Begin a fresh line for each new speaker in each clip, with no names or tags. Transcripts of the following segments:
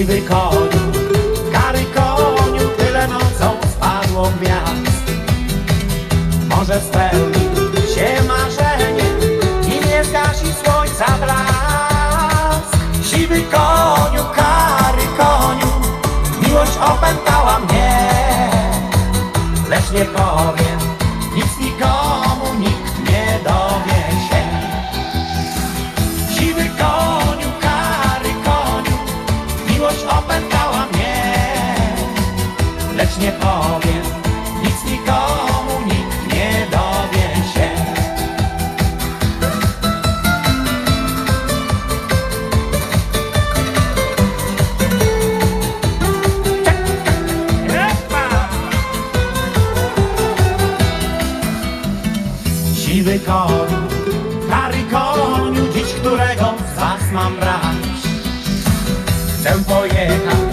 siwy koniu, kary koniu, tyle nocą spadło gwiazd. Może spełni się marzenie i nie zgasi słońca blask. Siwy koniu, kary koniu, miłość opętała mnie, lecz nie powiem nie powiem nic nikomu, nikt nie dowie się. Siwy koniu, kary koniu, dziś którego z was mam brać? Chcę pojechać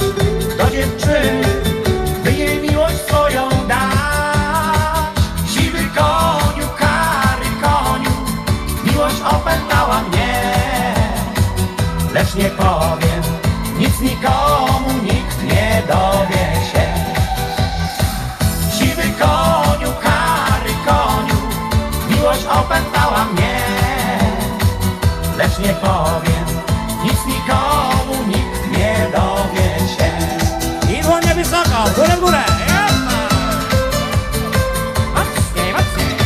nie powiem nic nikomu, nikt nie dowie się.
Wysoko, w górę, w górę. Mocniej, mocniej.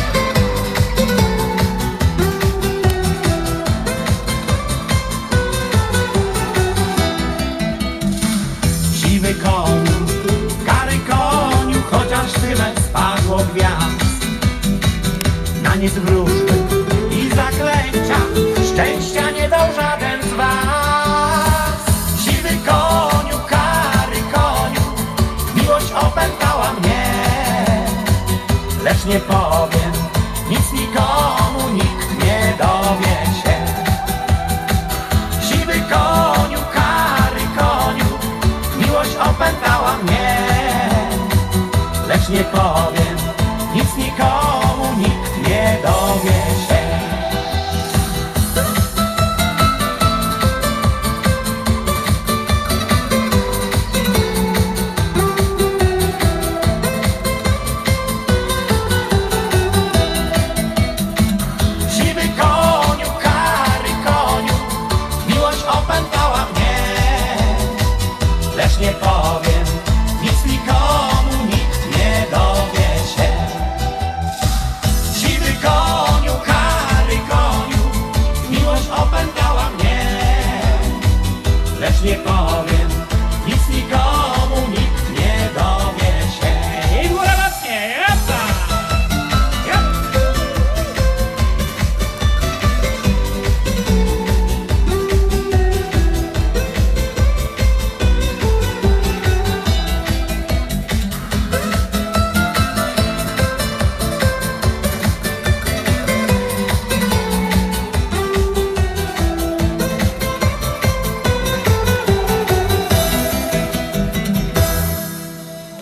Siwy koniu, kary koniu, chociaż tyle spadło gwiazd. Na nie wróżby zaklęcia, szczęścia nie dał żaden z was. Siwy koniu, kary koniu, miłość opętała mnie, lecz nie powiem nic nikomu, nikt nie dowie się. Siwy koniu, kary koniu, miłość opętała mnie, lecz nie powiem lecz